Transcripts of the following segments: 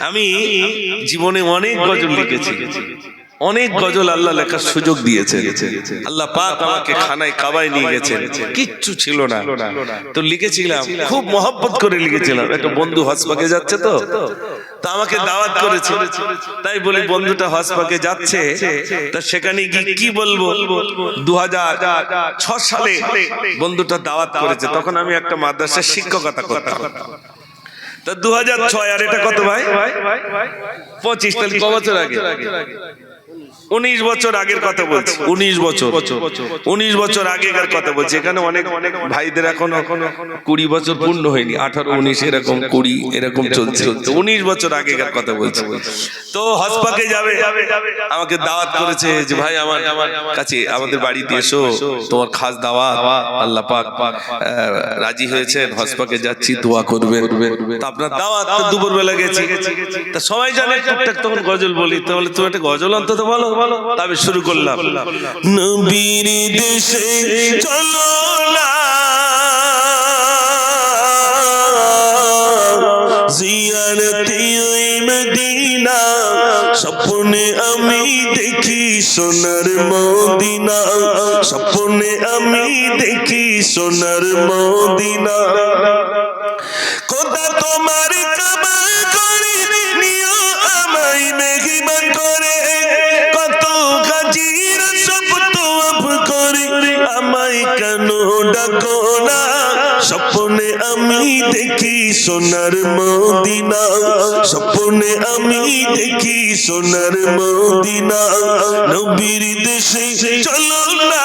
আমি জীবনে অনেক গজল লিখেছি। অনেক গজল আল্লাহ লেখার সুযোগ দিয়েছে আল্লাহ পাক আমাকে খানায় কাবায় নিয়ে গেছেন। কিচ্ছু ছিল না। তো লিখেছিলাম, খুব মহব্বত করে লিখেছিলাম। একটা বন্ধু হসপাকে যাচ্ছে তো? তা আমাকে দাওয়াত করেছে। তাই বলি, বন্ধুটা হসপাকে যাচ্ছে, তা সেখানে গিয়ে কি বলব? দু সালে বন্ধুটা দাওয়াত করেছে। তখন আমি একটা মাদ্রাসার শিক্ষকতা করতাম। তা দু হাজার ছয় আর এটা কত ভাই? পঁচিশ তাহলে ক বছর আগে? উনিশ বছর আগের কথা বলছি। উনিশ বছর। উনিশ বছর আগেকার কথা বলছি। এখানে অনেক অনেক ভাইদের এখন কুড়ি বছর পূর্ণ হয়নি। আঠারো উনিশ এরকম কুড়ি এরকম চলছে। উনিশ বছর আগেকার কথা বলছি। তো হসপাকে যাবে। আমাকে দাওয়াত করেছে যে ভাই আমার কাছে আমাদের বাড়িতে এসো। তোমার খাস দাওয়াত। আল্লাহ পাক আহ, রাজি হয়েছেন। হসপাকে যাচ্ছি দোয়া করবে তা আপনার দাওয়াত দুপুর বেলা গেছি। তা সবাই জানে টুকটাক তখন গজল বলি। তাহলে তুমি একটা গজল অন্তত বলো। তবে শুরু করলাম। নবীর দেশে চলো না। জিয়ারতে মদিনা। স্বপ্নে আমি দেখি সোনার মদিনা। স্বপ্নে আমি দেখি সোনার মদিনা। খোদা তোমার ডাকো না স্বপ্নে আমি দেখি সোনার মদিনা। স্বপ্নে আমি দেখি সোনার মদিনা। নবীর দেশে চলো না।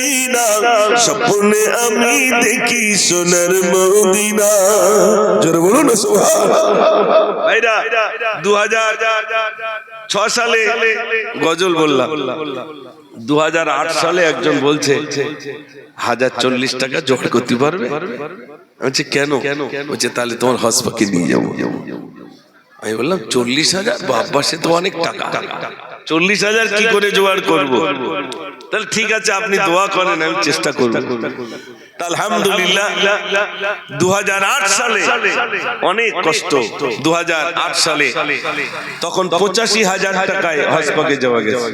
স্বপ্নে আমি দেখি সোনার মদিনা। জোরে বলুন ভাইরা 2000 ছ সালে গজল বললাম। দুহাজার আট সালে একজন বলছে হাজার চল্লিশ টাকা জোগাড় করতে পারবে? বলছে কেন? বলছে তাহলে তোমার হসপাকে নিয়ে যাব। আমি বললাম চল্লিশ হাজার? বাবা সে তো অনেক টাকা। চল্লিশ হাজার কি করে জোগাড় করব? তাহলে ঠিক আছে, আপনি দোয়া করেন, আমি চেষ্টা করব। আলহামদুলিল্লাহ, দুহাজার আট সালে, অনেক কষ্ট, দুহাজার আট সালে, তখন পঁচাশি হাজার টাকায় হসপাকে যাওয়া গেছে।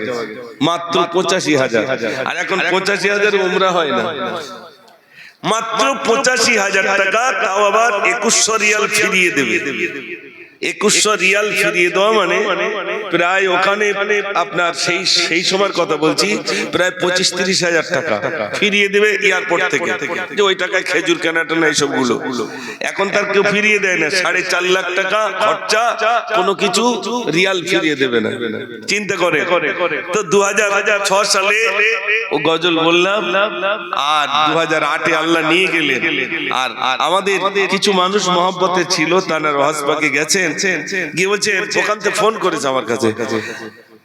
মাত্র পঁচাশি হাজার। আর এখন পঁচাশি হাজার উমরা হয় না। মাত্র পঁচাশি হাজার টাকা তাও আবার একুশশো রিয়াল ফিরিয়ে দেবে। একুশশো রিয়াল ফিরিয়ে দেওয়া মানে প্রায় ওখানে আপনার সেই সেই সময়ের কথা বলছি, প্রায় পঁচিশ তিরিশ হাজার টাকা ফিরিয়ে দেবে এয়ারপোর্ট থেকে। যে ওই টাকায় খেজুর কেনাটা না এইসবগুলো এখন তার কেউ ফিরিয়ে দেয় না, সাড়ে চার লাখ টাকা খরচা, কোনো কিছু রিয়াল ফিরিয়ে দেবে না। চিন্তা করে। তো দু হাজার হাজার ছ সালে ও গজল বললাম, আর দু হাজার আটে আল্লাহ নিয়ে গেলেন। আর আমাদের কিছু মানুষ মহব্বতে ছিল, তারা হসপাকে গেছেন। গিয়ে বলছে ওখান থেকে ফোন করেছে আমার কাছে।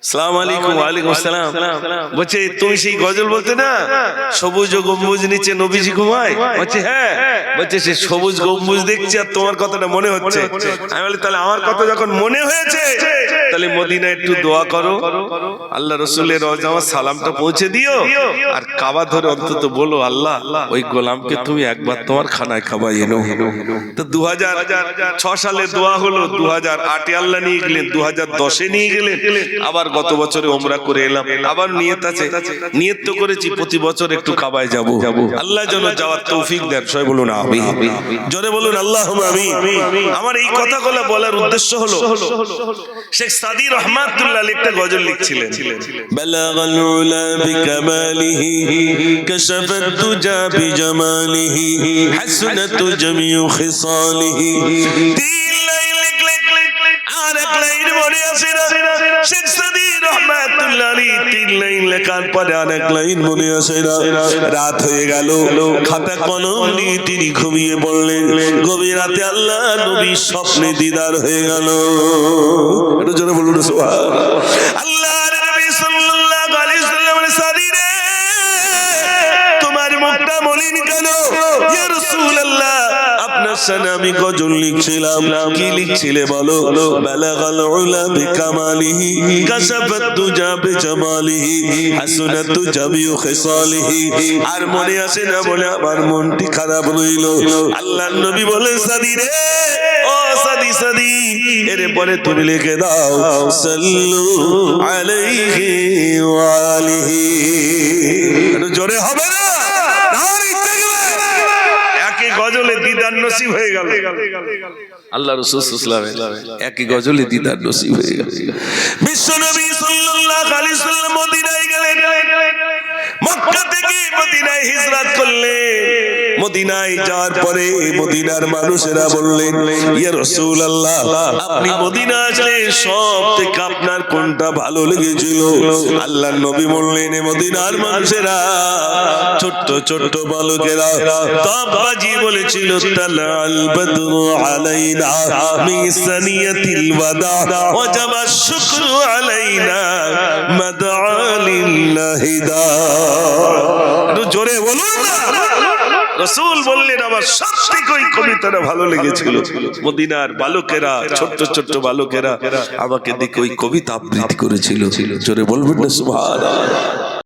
সালাম আলাইকুম ওয়ালাইকুম আসসালাম বলছে তুমি সেই গজল বলতে না? সবুজ ও গম্বুজ নিচে নবীজি ঘুমায়? বলছে হ্যাঁ। বলছে সে সবুজ গম্বুজ দেখছি আর তোমার কথাটা মনে হচ্ছে। আমি বলি তাহলে আমার কথা যখন মনে হয়েছে তাহলে মদিনা একটু দোয়া করো। আল্লাহ রসুলের রোজ আমার সালামটা পৌঁছে দিও। আর কাবা ধরে অন্তত বলো আল্লাহ ওই গোলামকে তুমি একবার তোমার খানায় খাবাই এনো তো দু হাজার ছ সালে দোয়া হলো দু হাজার আটে আল্লাহ নিয়ে গেলেন দু হাজার দশে নিয়ে গেলেন। আবার গত বছরে ওমরা করে এলাম। আবার নিয়ত আছে। নিয়ত তো করেছি প্রতি বছর একটু কাবায় যাব। আল্লাহ যেন যাওয়ার তৌফিক দেন। সবাই বলুন আমি জোরে বলুন আল্লাহ আমি আমার এই কথাগুলো বলার উদ্দেশ্য হলো শেখ সাদি রহমাতুল্লাহ একটা গজল লিখছিলেন। বালাগাল উলা বিকামালিহি কাশাফাত তুজা বিজামালিহি হাসনাতু জামিউ খিসালিহি। লেখার পরে আর এক লাইন মনে আসে না। রাত হয়ে গেল। খাতা কলম নিয়ে তিনি ঘুমিয়ে পড়লেন। গভীর রাতে আল্লাহ নবী স্বপ্নে দিদার হয়ে গেল। একটু জোরে বলুন সাদি তোমার মুখটা মলিন কেন? ইয়া রাসূলুল্লাহ সামনে আমি গজল লিখছিলাম? কি লিখছিলে বলো? উলা আর মনে আসে না বলে আমার মনটি খারাপ রইল? আল্লাহর নবী সাদি রে, ও সাদি সাদি এর পরে তুমি লিখে দাও, সাল্লু আলাইহি ওয়া আলিহি। জোরে হবে না নারী তাকবীর একই গজলে দিদার নসিব হয়ে গেল। আল্লাহ রসুল ইসলামের একই গজলে দিদার নসিব হয়ে গেল। বিশ্বনবী সাল্লাল্লাহু আলাইহি সাল্লাম মদিনায় গেলেন। মক্কা থেকে মদিনায় হিজরত করলেন। মদিনায় যাওয়ার পরে মদিনার মানুষেরা বললেন, ইয়া রাসূলুল্লাহ, আপনি মদিনা আসলে সব থেকে আপনার কোনটা ভালো লেগেছিল? আল্লাহর নবী বললেন মদিনার মানুষেরা, ছোট্ট ছোট্ট বালকেরা তাবাজি বলেছিল, তালাল বদরু আলাইনা মিন সানিয়াতিল ওয়াদা, ওয়াজাবা শুকরু আলাইনা মাদআ লিল্লাহি দা জোরে বলুন না। রসুল বললেন, আমার সত্যিকই কবিতাটা ভালো লেগেছিল। মদিনার বালকেরা, ছোট্ট ছোট্ট বালকেরা আমাকে দেখে ওই কবিতা আবৃত্তি করেছিল। জোরে বলবেন না, সুবহানাল্লাহ।